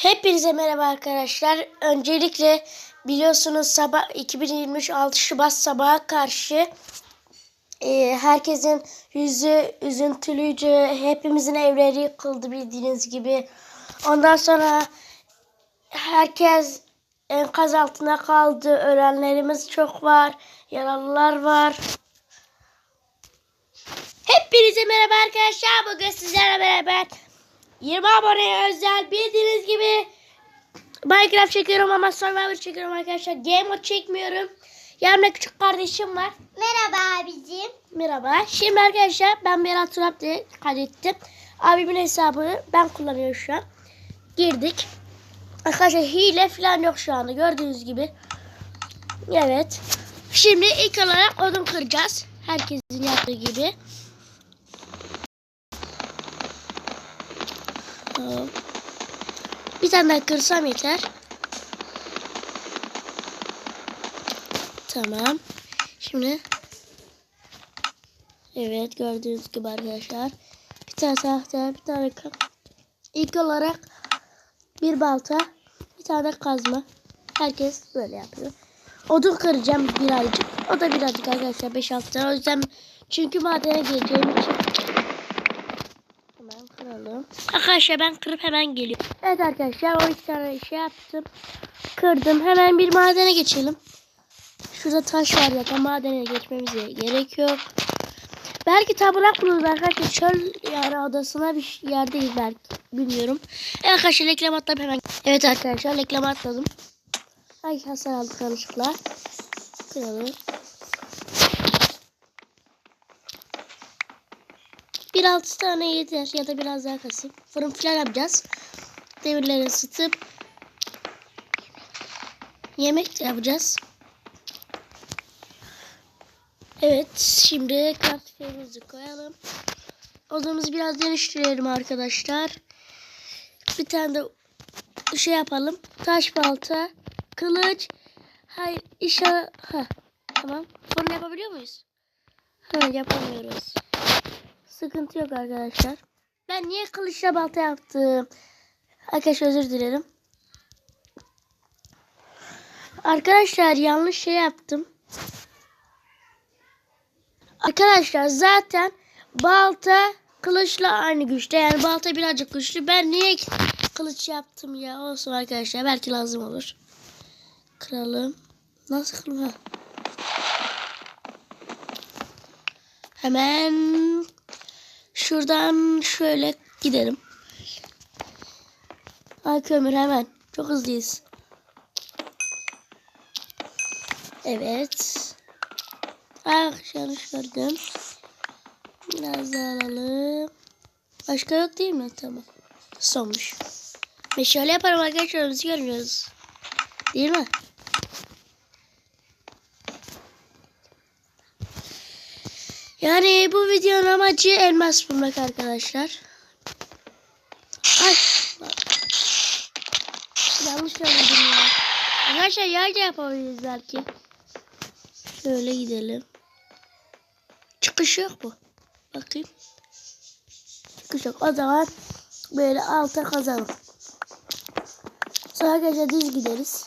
Hepinize merhaba arkadaşlar. Öncelikle biliyorsunuz sabah 2023 6 Şubat sabaha karşı e, herkesin yüzü üzüntülüydü. Hepimizin evleri yıkıldı bildiğiniz gibi. Ondan sonra herkes enkaz altında kaldı. Ölenlerimiz çok var. Yaralılar var. Hepinize merhaba arkadaşlar. Bugün sizlerle beraber 20 aboneye özel bildiğiniz Minecraft çekiyorum ama Survivor çekiyorum arkadaşlar. Game mode çekmiyorum. Yanımda küçük kardeşim var. Merhaba abicim. Merhaba. Şimdi arkadaşlar ben Berat Turap diye kaydettim. Abimin hesabını ben kullanıyorum şu an. Girdik. Arkadaşlar hile falan yok şu anda gördüğünüz gibi. Evet. Şimdi ilk olarak odun kıracağız. Herkesin yaptığı gibi. Tamam. Bir tane daha kırsam yeter. Tamam. Şimdi Evet gördüğünüz gibi arkadaşlar. Bir tane tahta, bir tane. İlk olarak bir balta, bir tane kazma. Herkes böyle yapıyor. Odun kıracağım birazcık. O da birazcık arkadaşlar 5-6 tane. O yüzden çünkü madene geleceğim için. Kıralım. Arkadaşlar ben kırıp hemen geliyorum. Evet arkadaşlar 12 tane şey yaptım. Kırdım. Hemen bir madene geçelim. Şurada taş var zaten madene geçmemize gerek yok. Belki tapınak buluruz arkadaşlar. Çöl yani adasına bir yerdeyiz belki. Bilmiyorum. Evet arkadaşlar reklam atladım hemen. Evet arkadaşlar reklam atladım. Ay hasar aldık yanlışlıkla. Kıralım. Bir altı tane yeter ya da biraz daha kasayım. Fırın falan yapacağız. Demirleri ısıtıp yemek yapacağız. Evet şimdi kastifemizi koyalım. Odamızı biraz dönüştürelim arkadaşlar. Bir tane de şey yapalım. Taş balta, kılıç. Hayır inşallah. Ha, tamam. Fırın yapabiliyor muyuz? Ha, yapamıyoruz. Sıkıntı yok arkadaşlar. Ben niye kılıçla balta yaptım? Arkadaşlar özür dilerim. Arkadaşlar yanlış şey yaptım. Arkadaşlar zaten balta kılıçla aynı güçte. Yani balta birazcık güçlü. Ben niye kılıç yaptım ya? Olsun arkadaşlar. Belki lazım olur. Kıralım. Nasıl kıralım? Hemen şuradan şöyle gidelim. Ay kömür hemen. Çok hızlıyız. Evet. Ah yanlış gördüm. Biraz daha alalım. Başka yok değil mi? Tamam. Sonmuş. Ve şöyle yaparım arkadaşlar. Biz görmüyoruz. Değil mi? Yani bu videonun amacı elmas bulmak arkadaşlar. Ay. Yanlış söyledim ya. Arkadaşlar yer de yapabiliriz belki. Şöyle gidelim. Çıkış yok mu? Bakayım. Çıkış yok. O zaman böyle alta kazalım. Sonra gece düz gideriz.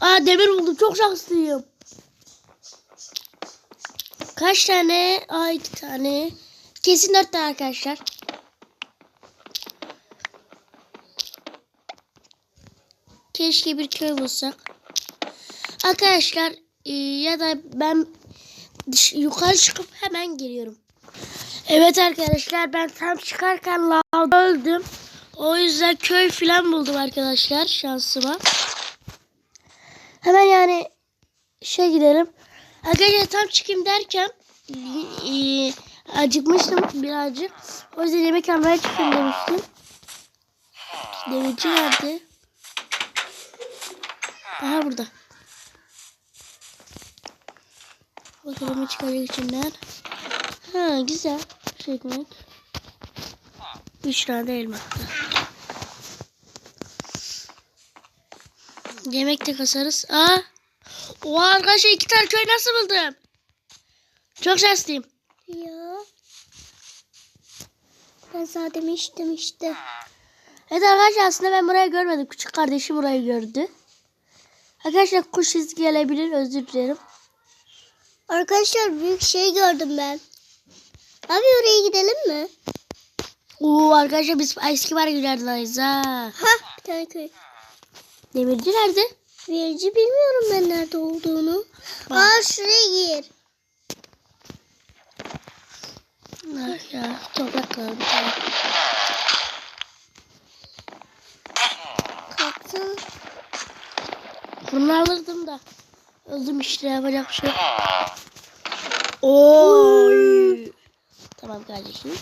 Aa demir buldum. Çok şanslıyım. Kaç tane? Aa iki tane. Kesin dört tane arkadaşlar. Keşke bir köy bulsak. Arkadaşlar e, ya da ben yukarı çıkıp hemen geliyorum. Evet arkadaşlar ben tam çıkarken lavda öldüm. O yüzden köy falan buldum arkadaşlar şansıma. Hemen yani şey gidelim. Arkadaşlar tam çıkayım derken e, acıkmıştım birazcık. O yüzden yemek almaya çıkayım demiştim. Demirci nerede? Aha burada. Bakalım çıkacak içinden. Ha güzel. Şey ekmek. Üç tane elma. Yemek de kasarız. Aa. O arkadaşlar iki tane köy nasıl buldum? Çok şanslıyım. Ya. Ben sana demiştim işte. Evet arkadaşlar aslında ben burayı görmedim. Küçük kardeşim burayı gördü. Arkadaşlar kuş izi gelebilir. Özür dilerim. Arkadaşlar büyük şey gördüm ben. Abi oraya gidelim mi? Oo arkadaşlar biz eski var giderdiyiz ha. Ha bir tane köy. Demirci nerede? Verici bilmiyorum ben nerede olduğunu. Aa şuraya gir. Ah ya toprak kaldı. Kalktım. Bunu alırdım da. Öldüm işte yapacak bir şey. Oy. Tamam kardeşim.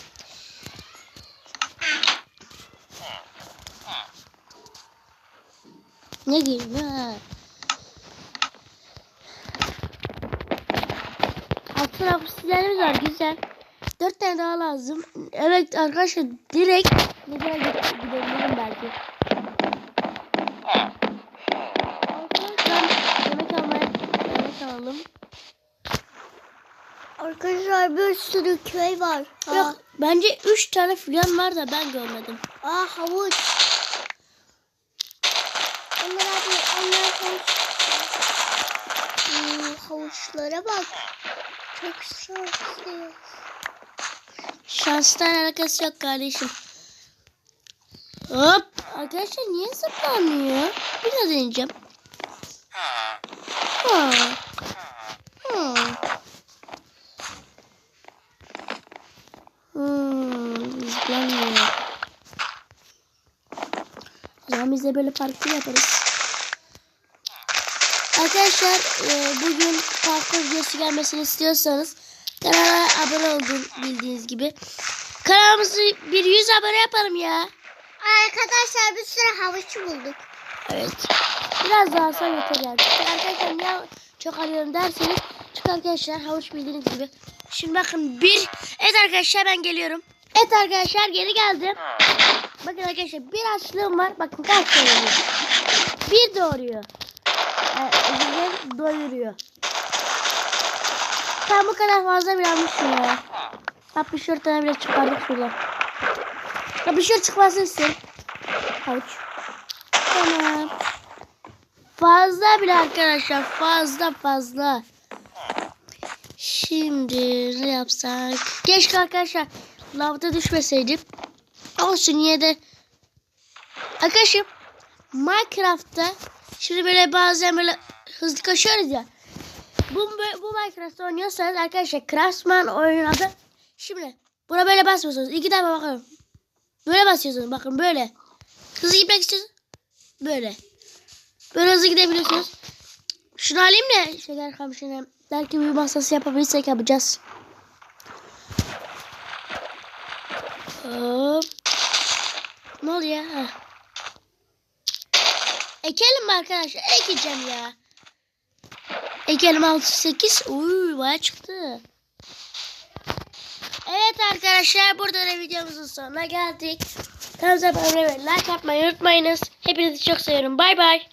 Ne diyeyim ha? Alt tarafı sizlerimiz var güzel. Dört tane daha lazım. Evet arkadaşlar direkt güzel gidebilirim belki. Arkadaşlar yemek almaya yemek alalım. Arkadaşlar bir sürü köy var. Ha. Yok bence üç tane falan var da ben görmedim. Aa havuç. Onlar abi onlar havuç. Havuçlara bak. Çok şanslı. Şanstan alakası yok kardeşim. Hop. Arkadaşlar niye zıplamıyor? Bir daha deneyeceğim. Ha. Ha. Hmm, zıplamıyor. O zaman biz de böyle parkur yaparız. Arkadaşlar e, bugün parkur videosu gelmesini istiyorsanız kanala abone olun bildiğiniz gibi. Kanalımızı bir 100 abone yapalım ya. Arkadaşlar bir sürü havuç bulduk. Evet. Biraz daha sonra yeter Arkadaşlar niye çok arıyorum derseniz çünkü arkadaşlar havuç bildiğiniz gibi. Şimdi bakın bir. Evet arkadaşlar ben geliyorum. Evet arkadaşlar geri geldim. Bakın arkadaşlar bir açlığım var. Bakın kaç doyuruyor. Bir doğuruyor. Özür dilerim, doyuruyor. Ben bu kadar fazla bir almışım ya. 64 tane bile çıkardık şuradan. 64 çıkmasını istiyorum. Havuç. Tamam. Fazla bile arkadaşlar. Fazla fazla. Şimdi ne yapsak? Keşke arkadaşlar lavda düşmeseydim. Olsun yine de. Arkadaşım Minecraft'ta şimdi böyle bazen böyle hızlı koşuyoruz ya. Bu, bu Minecraft'ta oynuyorsanız arkadaşlar Craftsman oyunun adı. Şimdi buna böyle basmıyorsunuz. İki defa bakalım. Böyle basıyorsunuz. Bakın böyle. Hızlı gitmek istiyorsunuz. Böyle. Böyle hızlı gidebiliyorsunuz. Şunu alayım da şeker kamışını. Belki bir masası yapabilirsek yapacağız. Hop. Ne oluyor? Ha. Ekelim arkadaşlar? Ekeceğim ya. Ekelim 68. Uy baya çıktı. Evet arkadaşlar burada da videomuzun sonuna geldik. Kanalımıza abone ve like yapmayı unutmayınız. Hepinizi çok seviyorum. Bay bay.